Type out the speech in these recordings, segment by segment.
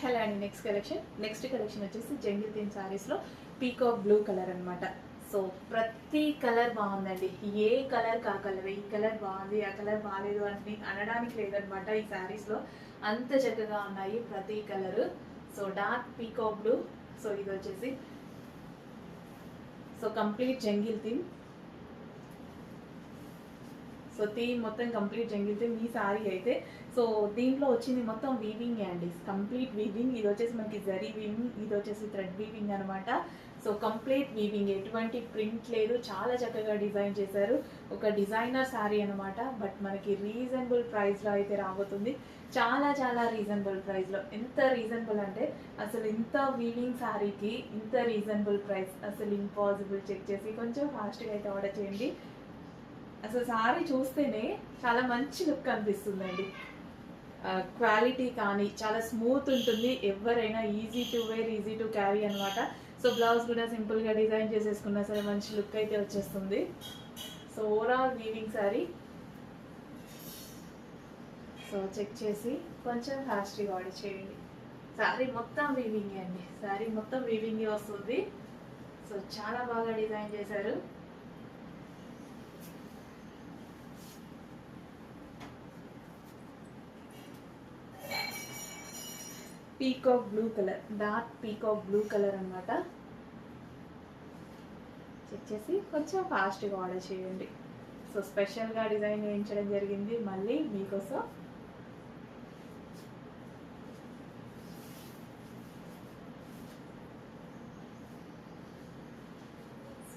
Hello అండి next collection next collection వచ్చేసి jungle theme శారీస్లో పీకాక్ బ్లూ కలర్ అన్నమాట. సో ప్రతి కలర్ బాగుందండి. ఏ కలర్ కా కలర్ ఈ కలర్ బాగుంది ఆ కలర్ బాగాలేదు అని అనడానికి లేదనమాట ఈ శారీస్లో అంత చక్కగా ఉన్నాయి ప్రతి colour so dark peacock blue so ఇది వచ్చేసి so complete jungle theme so theme మొత్తం కంప్లీట్ జంగిల్తే మీ సారీ అయితే. సో దీంట్లో వచ్చింది మొత్తం వీవింగ్ అండి కంప్లీట్ వీవింగ్ ఇది వచ్చేసి మనకి జరీ వీవింగ్ ఇది వచ్చేసి థ్రెడ్ వీవింగ్ అనమాట సో కంప్లీట్ వీవింగ్ ఎటువంటి ప్రింట్ లేదు. చాలా చక్కగా డిజైన్ చేశారు. ఒక డిజైనర్ శారీ అనమాట బట్ మనకి రీజనబుల్ ప్రైస్లో అయితే రాబోతుంది. చాలా చాలా రీజనబుల్ ప్రైస్లో ఎంత రీజనబుల్ అంటే అసలు ఇంత వీవింగ్ శారీకి ఇంత రీజనబుల్ ప్రైస్ అసలు ఇంపాసిబుల్ చెక్ చేసి కొంచెం ఫాస్ట్గా అయితే ఆర్డర్ చేయండి. అసలు సారీ చూస్తేనే చాలా మంచి లుక్ అనిపిస్తుందండి. క్వాలిటీ కానీ చాలా స్మూత్ ఉంటుంది. ఎవరైనా easy to wear easy to carry అనమాట సో బ్లౌజ్ కూడా సింపుల్గా డిజైన్ చేసేసుకున్నా సరే మంచి లుక్ అయితే వచ్చేస్తుంది. So overall weaving sari so check చేసి కొంచెం ఫాస్ట్గా ఆర్డర్ చేయండి. శారీ మొత్తం వీవింగ్ అండి. శారీ మొత్తం వీవింగే వస్తుంది. సో చాలా బాగా డిజైన్ చేశారు. Peacock blue colour dark peacock blue colour అన్నమాట. చెక్ చేసి కొంచెం ఫాస్ట్గా ఆర్డర్ చేయండి. సో స్పెషల్గా డిజైన్ వేయించడం జరిగింది. మళ్ళీ మీకోసం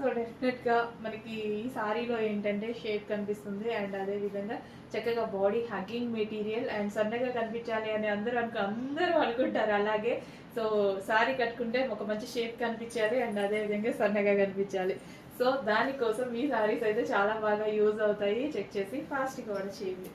సో డెఫినెట్గా మనకి ఈ సారీలో ఏంటంటే షేప్ కనిపిస్తుంది అండ్ అదే విధంగా చక్కగా బాడీ హగ్గింగ్ మెటీరియల్ అండ్ సన్నగా కనిపించాలి అని అందరూ అనుకు అందరూ అనుకుంటారు అలాగే. సో సారీ కట్టుకుంటే ఒక మంచి షేప్ కనిపించాలి అండ్ అదే విధంగా సన్నగా కనిపించాలి. సో దానికోసం ఈ సారీస్ అయితే చాలా బాగా యూజ్ అవుతాయి. చెక్ చేసి ఫాస్ట్గా ఆర్డర్ చేయండి.